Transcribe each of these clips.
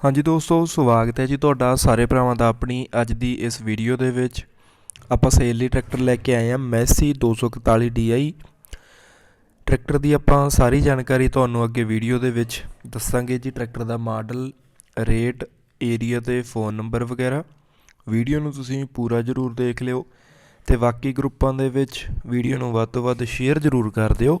ਹਾਂਜੀ ਦੋਸਤੋ, ਸਵਾਗਤ ਹੈ ਜੀ ਤੁਹਾਡਾ ਸਾਰੇ ਭਰਾਵਾਂ ਦਾ ਆਪਣੀ ਅੱਜ ਦੀ ਇਸ ਵੀਡੀਓ ਦੇ ਵਿੱਚ। ਆਪਾਂ ਸੇਲ ਲਈ ਟਰੈਕਟਰ ਲੈ ਕੇ ਆਏ ਹਾਂ ਮੈਸੀ 241 DI ਟਰੈਕਟਰ ਦੀ ਆਪਾਂ ਸਾਰੀ ਜਾਣਕਾਰੀ ਤੁਹਾਨੂੰ ਅੱਗੇ ਵੀਡੀਓ ਦੇ ਵਿੱਚ ਦੱਸਾਂਗੇ ਜੀ। ਟਰੈਕਟਰ ਦਾ ਮਾਡਲ ਰੇਟ ਏਰੀਆ ਤੇ ਫੋਨ ਨੰਬਰ ਵਗੈਰਾ। ਵੀਡੀਓ ਨੂੰ ਤੁਸੀਂ ਪੂਰਾ ਜ਼ਰੂਰ ਦੇਖ ਲਿਓ ਤੇ ਬਾਕੀ ਗਰੁੱਪਾਂ ਦੇ ਵਿੱਚ ਵੀਡੀਓ ਨੂੰ ਵੱਧ ਤੋਂ ਵੱਧ ਸ਼ੇਅਰ ਜ਼ਰੂਰ ਕਰ ਦਿਓ।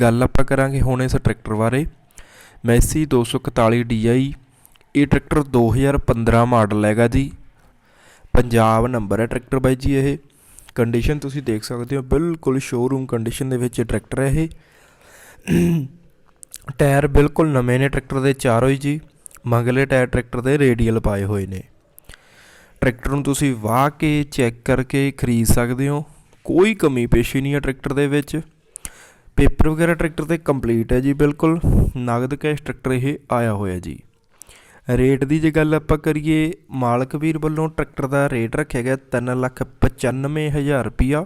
ਗੱਲ ਆਪਾਂ ਕਰਾਂਗੇ ਹੁਣ ਇਸ ਟਰੈਕਟਰ ਬਾਰੇ। ਮੈਸੀ 241 DI ਇਹ ਟਰੈਕਟਰ 2015 ਮਾਡਲ ਹੈਗਾ ਜੀ। ਪੰਜਾਬ ਨੰਬਰ ਹੈ ਟਰੈਕਟਰ ਬਾਈ ਜੀ ਇਹ। ਕੰਡੀਸ਼ਨ ਤੁਸੀਂ ਦੇਖ ਸਕਦੇ ਹੋ, ਬਿਲਕੁਲ ਸ਼ੋਰੂਮ ਕੰਡੀਸ਼ਨ ਦੇ ਵਿੱਚ ਇਹ ਟਰੈਕਟਰ ਹੈ ਇਹ। ਟਾਇਰ ਬਿਲਕੁਲ ਨਵੇਂ ਨੇ ਟਰੈਕਟਰ ਦੇ ਚਾਰੋਂ ਹੀ ਜੀ। ਮੰਗਲੇ ਟਾਇਰ ਟਰੈਕਟਰ ਦੇ ਰੇਡੀਅਲ ਪਾਏ ਹੋਏ ਨੇ। ਟਰੈਕਟਰ ਨੂੰ ਤੁਸੀਂ ਵਾਹ ਕੇ ਚੈੱਕ ਕਰਕੇ ਖਰੀਦ ਸਕਦੇ ਹੋ। ਕੋਈ ਕਮੀ ਪੇਸ਼ੀ ਨਹੀਂ ਹੈ ਟਰੈਕਟਰ ਦੇ ਵਿੱਚ। ਪੇਪਰ ਵਗੈਰਾ ਟਰੈਕਟਰ ਤੇ ਕੰਪਲੀਟ ਹੈ ਜੀ, ਬਿਲਕੁਲ। ਨਗਦ ਕੈਸ਼ ਟਰੈਕਟਰ ਇਹ ਆਇਆ ਹੋਇਆ ਜੀ। ਰੇਟ ਦੀ ਜੇ ਗੱਲ ਆਪਾਂ ਕਰੀਏ, ਮਾਲਕ ਵੀਰ ਵੱਲੋਂ ਟਰੈਕਟਰ ਦਾ ਰੇਟ ਰੱਖਿਆ ਗਿਆ 395000 ਰੁਪਿਆ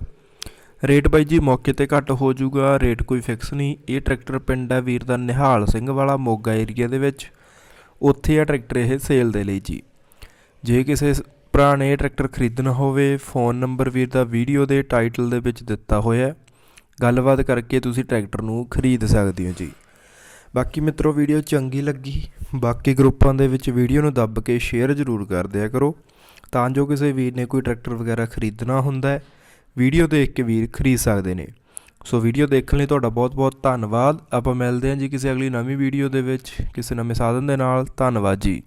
ਰੇਟ ਬਾਈ ਜੀ ਮੌਕੇ ਤੇ ਘੱਟ ਹੋ ਜਾਊਗਾ, ਰੇਟ ਕੋਈ ਫਿਕਸ ਨਹੀਂ। ਇਹ ਟਰੈਕਟਰ ਪਿੰਡ ਹੈ ਵੀਰ ਦਾ ਨਿਹਾਲ ਸਿੰਘ ਵਾਲਾ, ਮੋਗਾ ਏਰੀਆ ਦੇ ਵਿੱਚ। ਉੱਥੇ ਆ ਟਰੈਕਟਰ ਇਹ ਸੇਲ ਦੇ ਲਈ ਜੀ। ਜੇ ਕਿਸੇ ਭਰਾ ਨੇ ਇਹ ਟਰੈਕਟਰ ਖਰੀਦਣਾ ਹੋਵੇ, ਫੋਨ ਨੰਬਰ ਵੀਰ ਦਾ ਵੀਡੀਓ ਦੇ ਟਾਈਟਲ ਦੇ ਵਿੱਚ ਦਿੱਤਾ ਹੋਇਆ ਹੈ। ਗੱਲਬਾਤ ਕਰਕੇ ਤੁਸੀਂ ਟਰੈਕਟਰ ਨੂੰ ਖਰੀਦ ਸਕਦੇ ਹੋ ਜੀ। ਬਾਕੀ ਮਿੱਤਰੋ, ਵੀਡੀਓ ਚੰਗੀ ਲੱਗੀ, ਬਾਕੀ ਗਰੁੱਪਾਂ ਦੇ ਵਿੱਚ ਵੀਡੀਓ ਨੂੰ ਦੱਬ ਕੇ ਸ਼ੇਅਰ ਜ਼ਰੂਰ ਕਰ ਦਿਆ ਕਰੋ, ਤਾਂ ਜੋ ਕਿਸੇ ਵੀਰ ਨੇ ਕੋਈ ਟਰੈਕਟਰ ਵਗੈਰਾ ਖਰੀਦਣਾ ਹੁੰਦਾ ਹੈ, ਵੀਡੀਓ ਦੇਖ ਕੇ ਵੀਰ ਖਰੀਦ ਸਕਦੇ ਨੇ। ਸੋ ਵੀਡੀਓ ਦੇਖਣ ਲਈ ਤੁਹਾਡਾ ਬਹੁਤ-ਬਹੁਤ ਧੰਨਵਾਦ। ਆਪਾਂ ਮਿਲਦੇ ਹਾਂ ਜੀ ਕਿਸੇ ਅਗਲੀ ਨਵੀਂ ਵੀਡੀਓ ਦੇ ਵਿੱਚ, ਕਿਸੇ ਨਵੇਂ ਸਾਧਨ ਦੇ ਨਾਲ। ਧੰਨਵਾਦ ਜੀ।